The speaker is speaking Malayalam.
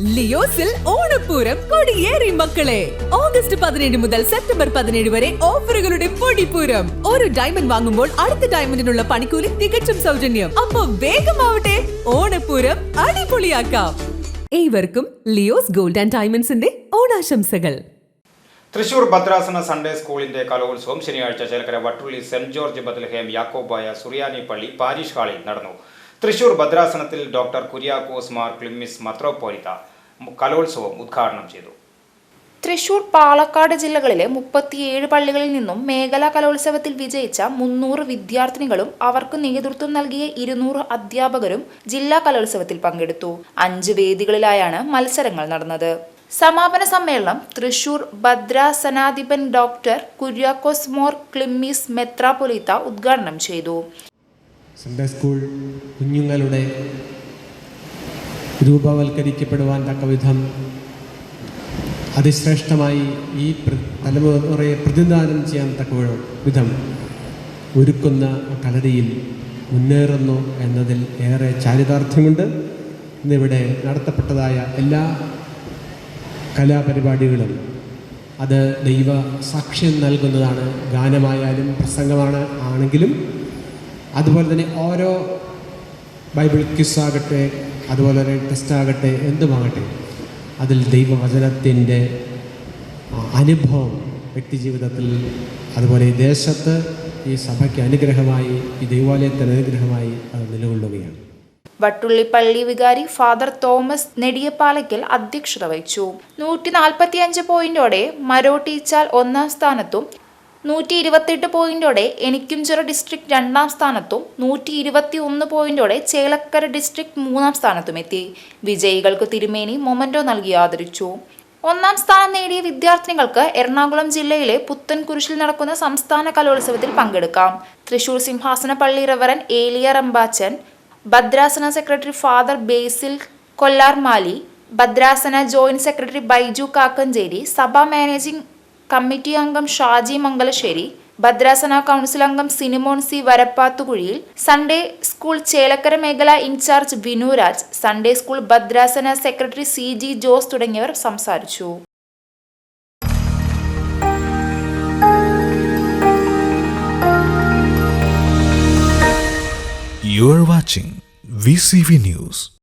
ലിയോസിൽ ഓണപ്പൂരം കൊടിയേറി മക്കളെ. ഓഗസ്റ്റ് പതിനേഴ് മുതൽ സെപ്റ്റംബർ പതിനേഴ് വരെ ഓഫറുകളുടെ പൊടിപ്പൂരം. ഒരു ഡയമണ്ട് വാങ്ങുമ്പോൾ അടുത്ത ഡയമണ്ടിനുള്ള പണിക്കൂലി തികച്ചും സൗജന്യം. അപ്പൊ വേഗമാവട്ടെ ഓണപ്പൂരം അടിപൊളിയാക്കാം. ഏവർക്കും ലിയോസ് ഗോൾഡ് ആൻഡ് ഡയമണ്ട്സിന്റെ ഓണാശംസകൾ. തൃശൂർ ഭദ്രാസന സൺഡേ സ്കൂളിന്റെ കലോത്സവം ശനിയാഴ്ച Chelakkara Vattulli saint George Bethlehem Yakobaya Suriyani പള്ളി പാരീഷ് ഹാളിൽ നടന്നു. തൃശൂർ ഭദ്രാസനത്തിൽ ഡോക്ടർ കുര്യാക്കോസ് മാർ ക്ലിമ്മിസ് മത്രോപോലിത്ത കലോത്സവം ഉദ്ഘാടനം ചെയ്തു. തൃശൂർ പാലക്കാട് ജില്ലകളിലെ മുപ്പത്തിയേഴ് പള്ളികളിൽ നിന്നും മേഖലാ കലോത്സവത്തിൽ വിജയിച്ച മുന്നൂറ് വിദ്യാർത്ഥിനികളും അവർക്ക് നേതൃത്വം നൽകിയ ഇരുന്നൂറ് അധ്യാപകരും ജില്ലാ കലോത്സവത്തിൽ പങ്കെടുത്തു. അഞ്ച് വേദികളിലായാണ് മത്സരങ്ങൾ നടന്നത്. സമാപന സമ്മേളനം തൃശൂർ ഭദ്രാസനാധിപൻ ഡോക്ടർ കുര്യാക്കോസ് മോർ മെത്രാപൊലീത്ത ഉദ്ഘാടനം ചെയ്തു. സൺഡേ സ്കൂൾ കുഞ്ഞുങ്ങളുടെ രൂപവൽക്കരിക്കപ്പെടുവാൻ തക്കവിധം അതിശ്രേഷ്ഠമായി ഈ തലമുറയെ പ്രതിദാനം ചെയ്യാൻ തക്ക വിധം ഒരുക്കുന്ന കളരിയിൽ മുന്നേറുന്നു എന്നതിൽ ഏറെ ചാരിതാർത്ഥ്യമുണ്ട്. ഇന്നിവിടെ നടത്തപ്പെട്ടതായ എല്ലാ കലാപരിപാടികളും അത് ദൈവ സാക്ഷ്യം നൽകുന്നതാണ്. ഗാനമായാലും പ്രസംഗമാണ് ആണെങ്കിലും അതുപോലെ തന്നെ ഓരോ ബൈബിൾ ക്വിസാകട്ടെ അതുപോലെ തന്നെ ടെസ്റ്റാകട്ടെ എന്തുമാകട്ടെ അതിൽ ദൈവവചനത്തിന്റെ അനുഭവം വ്യക്തിജീവിതത്തിൽ അതുപോലെ ഈ ദേശത്ത് ഈ സഭയ്ക്ക് അനുഗ്രഹമായി ഈ ദൈവാലയത്തിന് അനുഗ്രഹമായി അത് നിലകൊള്ളുകയാണ്. വട്ടുള്ളി പള്ളി വികാരി ഫാദർ തോമസ് നെടിയപ്പാലയ്ക്കൽ അധ്യക്ഷത വഹിച്ചു. നൂറ്റി നാൽപ്പത്തിയഞ്ച് പോയിന്റോടെ മരോട്ടീച്ചാൽ ഒന്നാം സ്ഥാനത്തും നൂറ്റി ഇരുപത്തെട്ട് പോയിന്റോടെ എനിക്കുംചിറ ഡിസ്ട്രിക്ട് രണ്ടാം സ്ഥാനത്തും നൂറ്റി ഇരുപത്തി ഒന്ന് പോയിന്റോടെ ചേലക്കര ഡിസ്ട്രിക്ട് മൂന്നാം സ്ഥാനത്തും എത്തി. വിജയികൾക്ക് തിരുമേനി മൊമന്റോ നൽകി ആദരിച്ചു. ഒന്നാം സ്ഥാനം നേടിയ വിദ്യാർത്ഥിനികൾക്ക് എറണാകുളം ജില്ലയിലെ പുത്തൻകുരിശിൽ നടക്കുന്ന സംസ്ഥാന കലോത്സവത്തിൽ പങ്കെടുക്കാം. തൃശൂർ സിംഹാസന പള്ളി റവറൻ ഏലിയ റമ്പാച്ചൻ ഭദ്രാസന സെക്രട്ടറി ഫാദർ ബേസിൽ കൊല്ലാർമാലി ഭദ്രാസന ജോയിന്റ് സെക്രട്ടറി ബൈജു കാക്കഞ്ചേരി സഭാ മാനേജിംഗ് കമ്മിറ്റി അംഗം ഷാജി മംഗലശ്ശേരി ഭദ്രാസന കൗൺസിൽ അംഗം Sinimon C Varappathukuzhiyil Sunday school Chelakkara മേഖല ഇൻചാർജ് വിനുരാജ് സൺഡേ സ്കൂൾ ഭദ്രാസന സെക്രട്ടറി സി ജി ജോസ് തുടങ്ങിയവർ സംസാരിച്ചു You watching VCV News.